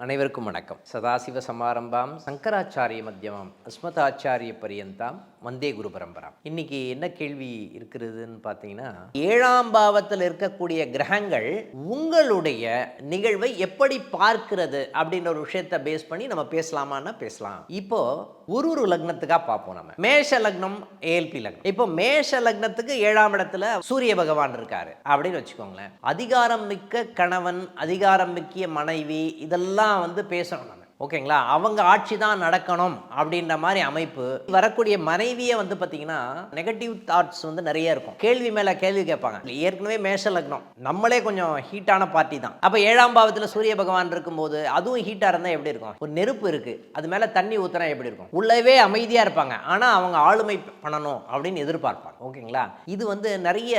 அனைவருக்கும் வணக்கம். சதாசிவ சமாரம்பாம் சங்கராச்சாரிய மத்தியமாம் அஸ்மதாச்சாரிய பரியந்தாம் வந்தே குரு பரம்பரா. இன்னைக்கு என்ன கேள்வி இருக்கிறதுன்னு பார்த்தீங்கன்னா ஏழாம் பாவத்தில் இருக்கக்கூடிய கிரகங்கள் உங்களுடைய நிகழ்வை எப்படி பார்க்கிறது அப்படின்ற ஒரு விஷயத்தை பேஸ் பண்ணி நம்ம பேசலாமான்னா பேசலாம். இப்போ ஒரு ஒரு லக்னத்துக்காக பார்ப்போம் நம்ம. மேஷ லக்னம் ஏஎல்பி லக்னம். இப்போ மேஷ லக்னத்துக்கு ஏழாம் இடத்துல சூரிய பகவான் இருக்காரு அப்படின்னு வச்சுக்கோங்களேன். அதிகாரம் மிக்க கணவன் அதிகாரம் மிக்க மனைவி இதெல்லாம் வந்து பேசணும் நம்ம. ஓகேங்களா? அவங்க ஆட்சி தான் நடக்கணும் அப்படின்ற மாதிரி அமைப்பு. வரக்கூடிய மனைவியே வந்து பார்த்தீங்கன்னா நெகட்டிவ் தாட்ஸ் வந்து நிறைய இருக்கும். கேள்வி மேலே கேள்வி கேட்பாங்க. ஏற்கனவே மேஷ லக்னம். நம்மளே கொஞ்சம் ஹீட்டான பார்ட்டி தான். அப்போ ஏழாம் பாவத்தில் சூரிய பகவான் இருக்கும்போது அதுவும் ஹீட்டாக இருந்தால் எப்படி இருக்கும்? ஒரு நெருப்பு இருக்குது அது மேலே தண்ணி ஊற்றுனா எப்படி இருக்கும்? உள்ளவே அமைதியாக இருப்பாங்க. ஆனால் அவங்க ஆளுமை பண்ணணும் அப்படின்னு எதிர்பார்ப்பாங்க. ஓகேங்களா? இது வந்து நிறைய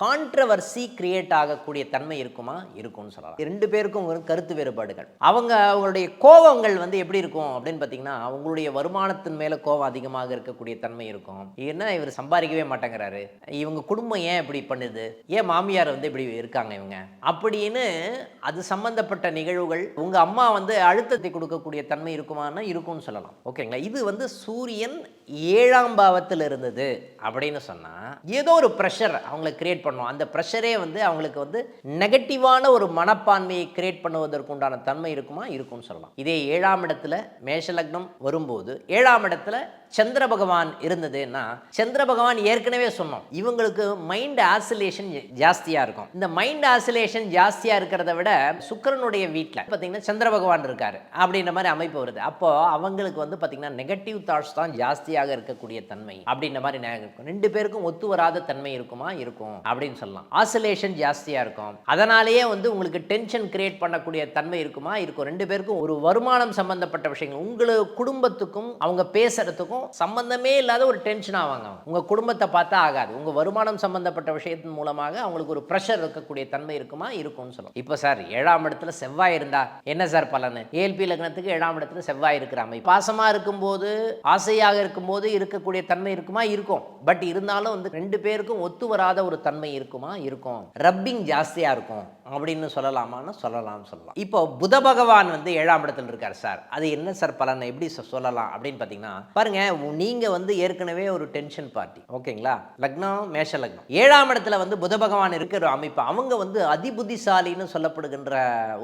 கான்ட்ரவர்சி கிரியேட் ஆகக்கூடிய தன்மை இருக்குமா? இருக்கும்னு சொல்லலாம். ரெண்டு பேருக்கும் கருத்து வேறுபாடுகள். அவங்க அவங்களுடைய கோபங்கள் வந்து எப்படி இருக்கும் அப்படின்னு பார்த்தீங்கன்னா அவங்களுடைய வருமானத்தின் மேலே கோபம் அதிகமாக இருக்கக்கூடிய தன்மை இருக்கும். என்ன இவர் சம்பாதிக்கவே மாட்டேங்கிறாரு. இவங்க குடும்பம் ஏன் இப்படி பண்ணுது? ஏன் மாமியார் வந்து இப்படி இருக்காங்க இவங்க? அப்படின்னு அது சம்பந்தப்பட்ட நிகழ்வுகள் உங்கள் அம்மா வந்து அழுத்தத்தை கொடுக்கக்கூடிய தன்மை இருக்குமானா இருக்கும்னு சொல்லலாம். ஓகேங்களா? இது வந்து சூரியன் ஏழாம் பாவத்தில் இருந்தது. அப்படின்னு சொன்னா ஏதோ ஒரு ப்ரெஷர் அவங்களை கிரியேட் பண்ணும். அந்த ப்ரெஷரே வந்து அவங்களுக்கு வந்து நெகட்டிவான ஒரு மனப்பான்மையை கிரியேட் பண்ணுவதற்கு உண்டான தன்மை இருக்குமா? இருக்கும்னு சொல்லலாம். இதே ஏழாம் இடத்துல மேஷ லக்னம் வரும்போது ஏழாம் இடத்துல சந்திர பகவான் இருந்ததுன்னா சந்திர பகவான் ஏற்கனவே சொன்னோம். இவங்களுக்கு மைண்ட் ஆசிலேஷன் ஜாஸ்தியாக இருக்கும். இந்த மைண்ட் ஆசிலேஷன் ஜாஸ்தியாக இருக்கிறத விட சுக்கிரனுடைய வீட்டில் பார்த்தீங்கன்னா சந்திர பகவான் இருக்காரு. அப்படின்ற மாதிரி அமைப்பு வருது. அப்போ அவங்களுக்கு வந்து பார்த்தீங்கன்னா நெகட்டிவ் தாட்ஸ் தான் ஜாஸ்தியாக இருக்கக்கூடிய தன்மை அப்படின்ற மாதிரி நேரம் இருக்கும். ரெண்டு பேருக்கும் ஒத்து வராத தன்மை இருக்குமா? இருக்கும். அப்படின்னு சொல்லலாம். ஆசோலேஷன் ஜாஸ்தியாக இருக்கும். அதனாலேயே வந்து உங்களுக்கு டென்ஷன் கிரியேட் பண்ணக்கூடிய தன்மை இருக்குமா? இருக்கும். ரெண்டு பேருக்கும் ஒரு வருமானம் சம்பந்தப்பட்ட விஷயங்கள். உங்களை குடும்பத்துக்கும் அவங்க பேசுறதுக்கும் சம்பந்தமே இல்லாத ஒரு டென்ஷன் ஆவாங்க உங்க குடும்பத்தை பார்த்தா ஆகாது. உங்க வருமானம் சம்பந்தப்பட்ட விஷயத்தின் மூலமாக அவங்களுக்கு ஒரு ப்ரெஷர் இருக்கக்கூடிய தன்மை இருக்குமா? இருக்கும்னு சொல்லுவோம் இப்போ சார் ஏழாம் இடத்துல செவ்வாய் இருந்தா என்ன சார் பலன்? ஏல்பி லக்னத்துக்கு ஏழாம் இடத்துல செவ்வாய் இருக்கிற அமைப்பு. பாசமா இருக்கும்போது ஆசையாக இருக்கும் இருக்கும்போது இருக்கக்கூடிய தன்மை இருக்குமா? இருக்கும். பட் இருந்தாலும் வந்து ரெண்டு பேருக்கும் ஒத்து வராத ஒரு தன்மை இருக்குமா? இருக்கும். ரப்பிங் ஜாஸ்தியா இருக்கும். அப்படின்னு சொல்லலாமான்னு சொல்லலாம்னு சொல்லலாம். இப்போ புத பகவான் வந்து ஏழாம் இடத்துல இருக்கார் சார். அது என்ன சார் பலனை? எப்படி சொல்லலாம் அப்படின்னு பார்த்தீங்கன்னா பாருங்க நீங்க வந்து ஏற்கனவே ஒரு டென்ஷன் பார்ட்டி ஓகேங்களா? லக்னம் மேஷ லக்னம். ஏழாம் இடத்துல வந்து புத பகவான் இருக்கிற அமைப்பு அவங்க வந்து அதிபுத்திசாலின்னு சொல்லப்படுகின்ற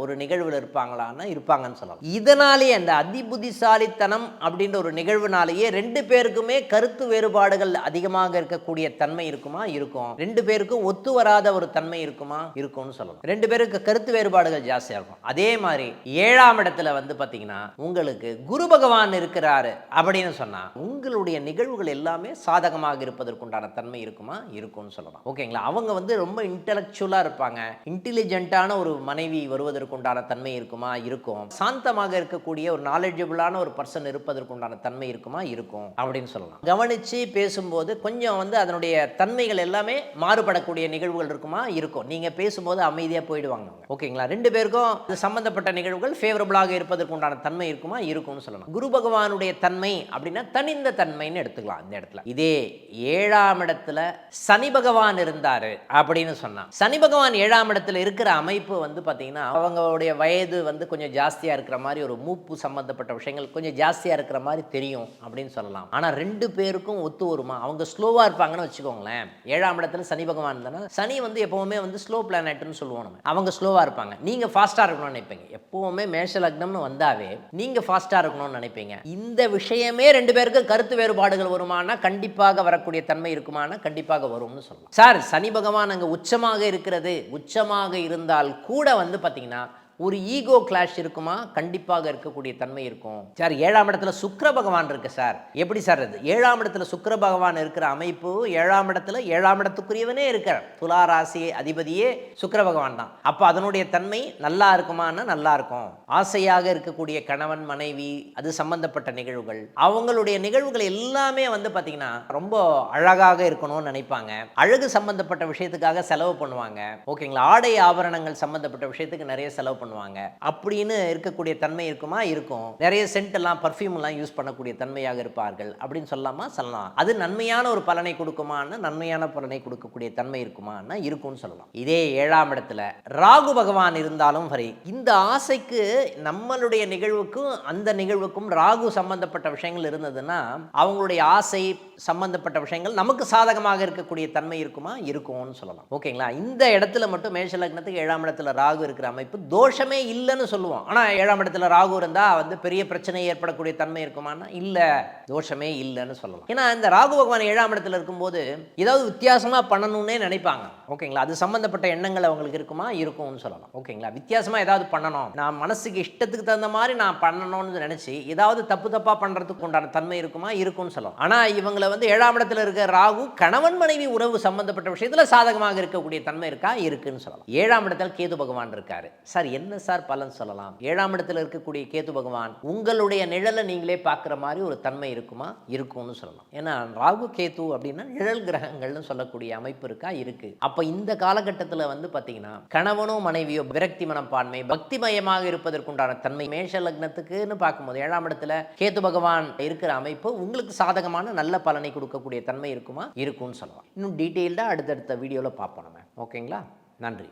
ஒரு நிகழ்வில் இருப்பாங்களான்னு இருப்பாங்கன்னு சொல்லலாம். இதனாலேயே அந்த அதிபுத்திசாலித்தனம் அப்படின்ற ஒரு நிகழ்வுனாலேயே ரெண்டு பேருக்குமே கருத்து வேறுபாடுகள் அதிகமாக இருக்கக்கூடிய தன்மை இருக்குமா? இருக்கும். ரெண்டு பேருக்கும் ஒத்து வராத ஒரு தன்மை இருக்குமா? இருக்கும்னு சொல்லலாம். ரெண்டு பேருக்கு கருத்து வேறுபாடுகள் ஜாஸ்தியாக இருக்கும். அதே மாதிரி ஏழாம் இடத்துல வந்து பார்த்தீங்கன்னா உங்களுக்கு குரு பகவான் இருக்கிறாரு அப்படின்னு சொன்னால் உங்களுடைய நிகழ்வுகள் எல்லாமே சாதகமாக இருப்பதற்குண்டான தன்மை இருக்குமா? இருக்கும்னு சொல்லலாம். ஓகேங்களா அவங்க வந்து ரொம்ப இன்டலெக்சுவலாக இருப்பாங்க. இன்டெலிஜென்ட்டான ஒரு மனைவி வருவதற்குண்டான தன்மை இருக்குமா? இருக்கும். சாந்தமாக இருக்கக்கூடிய ஒரு நாலேஜபிளான ஒரு பர்சன் இருப்பதற்குண்டான தன்மை இருக்குமா? இருக்கும். அப்படின்னு சொல்லலாம். கவனிச்சு பேசும்போது கொஞ்சம் வந்து அதனுடைய தன்மைகள் எல்லாமே மாறுபடக்கூடிய நிகழ்வுகள் இருக்குமா? இருக்கும். நீங்கள் பேசும்போது அமைதியாக அமைதியா போயிடுவாங்க ஓகேங்களா? ரெண்டு பேருக்கும் இது சம்பந்தப்பட்ட நிகழ்வுகள் ஃபேவரபுளாக இருப்பதற்கு உண்டான தன்மை இருக்குமா? இருக்கும்னு சொல்லலாம் குரு பகவானுடைய தன்மை அப்படின்னா தனிந்த தன்மைன்னு எடுத்துக்கலாம் இந்த இடத்துல. இதே ஏழாம் இடத்துல சனி பகவான் இருந்தாரு அப்படின்னு சொன்னா சனி பகவான் ஏழாம் இடத்துல இருக்கிற அமைப்பு வந்து பாத்தீங்கன்னா அவங்களுடைய வயது வந்து கொஞ்சம் ஜாஸ்தியா இருக்கிற மாதிரி ஒரு மூப்பு சம்பந்தப்பட்ட விஷயங்கள் கொஞ்சம் ஜாஸ்தியா இருக்கிற மாதிரி தெரியும் அப்படின்னு சொல்லலாம். ஆனா ரெண்டு பேருக்கும் ஒத்து வருமா? அவங்க ஸ்லோவா இருப்பாங்கன்னு வச்சுக்கோங்களேன். ஏழாம் இடத்துல சனி பகவான் தானே சனி வந்து எப்பவுமே வந்து ஸ்லோ பிளானட்னு சொல்லுவோம் நம்ம அவங்க ஸ்லோவா இருப்பாங்க. நீங்க ஃபாஸ்ட்டாக இருக்கணும்னு நினைப்பீங்க. எப்போவுமே மேஷ லக்னம்னு வந்தாவே நீங்கள் ஃபாஸ்ட்டாக இருக்கணும்னு நினைப்பீங்க. இந்த விஷயமே ரெண்டு பேருக்கும் கருத்து வேறுபாடுகள் வருமானா கண்டிப்பாக வரக்கூடிய தன்மை இருக்குமானா கண்டிப்பாக வரும்னு சொல்லலாம். சார் சனி பகவான் அங்கே உச்சமாக இருக்கிறது. உச்சமாக இருந்தால் கூட வந்து பார்த்தீங்கன்னா ஒரு ஈகோ கிளாஷ் இருக்குமா? கண்டிப்பாக இருக்கக்கூடிய தன்மை இருக்கும். சார் ஏழாம் இடத்துல சுக்கர பகவான் இருக்கு சார். எப்படி சார் இது ஏழாம் இடத்துல சுக்கர பகவான் இருக்கிற அமைப்பு ஏழாம் இடத்துல ஏழாம் இடத்துக்குரியவனே இருக்கார். துலா ராசி அதிபதியே சுக்கர பகவான் தான். அப்போ அதனுடைய தன்மை நல்லா இருக்குமான்னா நல்லா இருக்கும். ஆசையாக இருக்கக்கூடிய கணவன் மனைவி அது சம்பந்தப்பட்ட நிகழ்வுகள். அவங்களுடைய நிகழ்வுகள் எல்லாமே வந்து பார்த்தீங்கன்னா ரொம்ப அழகாக இருக்கணும்னு நினைப்பாங்க. அழகு சம்பந்தப்பட்ட விஷயத்துக்காக செலவு பண்ணுவாங்க. ஓகேங்களா? ஆடை ஆபரணங்கள் சம்பந்தப்பட்ட விஷயத்துக்கு நிறைய செலவு பண்ணுவாங்க. பண்ணுவாங்க. அப்படின்னு இருக்கக்கூடிய தன்மை இருக்குமா? இருக்கும். நிறைய சென்ட் எல்லாம் பர்ஃப்யூம் எல்லாம் யூஸ் பண்ணக்கூடிய தன்மையாக இருப்பார்கள். அப்படின்னு சொல்லலாமா? சொல்லலாம். அது நன்மையான ஒரு பலனை கொடுக்குமான்னு நன்மையான பலனை கொடுக்கக்கூடிய தன்மை இருக்குமான்னா இருக்கும்னு சொல்லலாம். இதே ஏழாம் இடத்துல ராகு பகவான் இருந்தாலும் சரி இந்த ஆசைக்கு நம்மளுடைய நிகழ்வுக்கும் அந்த நிகழ்வுக்கும் ராகு சம்பந்தப்பட்ட விஷயங்கள் இருந்ததுன்னா அவங்களுடைய ஆசை சம்பந்தப்பட்ட விஷயங்கள் நமக்கு சாதகமாக இருக்கக்கூடிய தன்மை இருக்குமா? இருக்கும்னு சொல்லலாம். ஓகேங்களா? இந்த இடத்துல மட்டும் மேஷ லக்னத்துக்கு ஏழாம் இடத்துல ராகு இருக்கிற அமைப்பு தோஷ தோஷமே இல்லைன்னு சொல்லுவோம். ஆனால் ஏழாம் இடத்துல ராகு இருந்தால் வந்து பெரிய பிரச்சனை ஏற்படக்கூடிய தன்மை இருக்குமானா இல்லை தோஷமே இல்லைன்னு சொல்லலாம். ஏன்னா இந்த ராகு பகவான் ஏழாம் இடத்துல இருக்கும்போது ஏதாவது வித்தியாசமாக பண்ணணும்னே நினைப்பாங்க. ஓகேங்களா? அது சம்மந்தப்பட்ட எண்ணங்கள் அவங்களுக்கு இருக்குமா? இருக்கும்னு சொல்லலாம். ஓகேங்களா? வித்தியாசமாக ஏதாவது பண்ணணும். நான் மனசுக்கு இஷ்டத்துக்கு தகுந்த மாதிரி நான் பண்ணணும்னு நினச்சி ஏதாவது தப்பு தப்பாக பண்ணுறதுக்கு உண்டான தன்மை இருக்குமா? இருக்கும்னு சொல்லலாம். ஆனால் இவங்களை வந்து ஏழாம் இடத்துல இருக்க ராகு கணவன் மனைவி உறவு சம்மந்தப்பட்ட விஷயத்தில் சாதகமாக இருக்கக்கூடிய தன்மை இருக்கா? இருக்குன்னு சொல்லலாம். ஏழாம் இடத்துல கேது பகவான் இருக்காரு. சார் என்ன சார் பலன் சொல்லலாம்? ஏழாம் இடத்துல இருக்கக்கூடிய கேது பகவான் உங்களுடைய நிழலை நீங்களே பார்க்குற மாதிரி ஒரு தன்மை இருக்குமா? இருக்கும்னு சொல்லலாம். ஏன்னா ராகு கேது அப்படின்னா நிழல் கிரகங்கள்னு சொல்லக்கூடிய அமைப்பு இருக்கா? இருக்கு. அப்போ இந்த காலகட்டத்தில் வந்து பார்த்தீங்கன்னா கணவனோ மனைவியோ விரக்தி மனப்பான்மை பக்திமயமாக இருப்பதற்குண்டான தன்மை மேஷ லக்னத்துக்குன்னு பார்க்கும்போது ஏழாம் இடத்துல கேது பகவான் இருக்கிற அமைப்பு உங்களுக்கு சாதகமான நல்ல பலனை கொடுக்கக்கூடிய தன்மை இருக்குமா? இருக்கும்னு சொல்லலாம். இன்னும் டீட்டெயில்டாக அடுத்தடுத்த வீடியோவில் பார்ப்போம் நம்ம. ஓகேங்களா? நன்றி.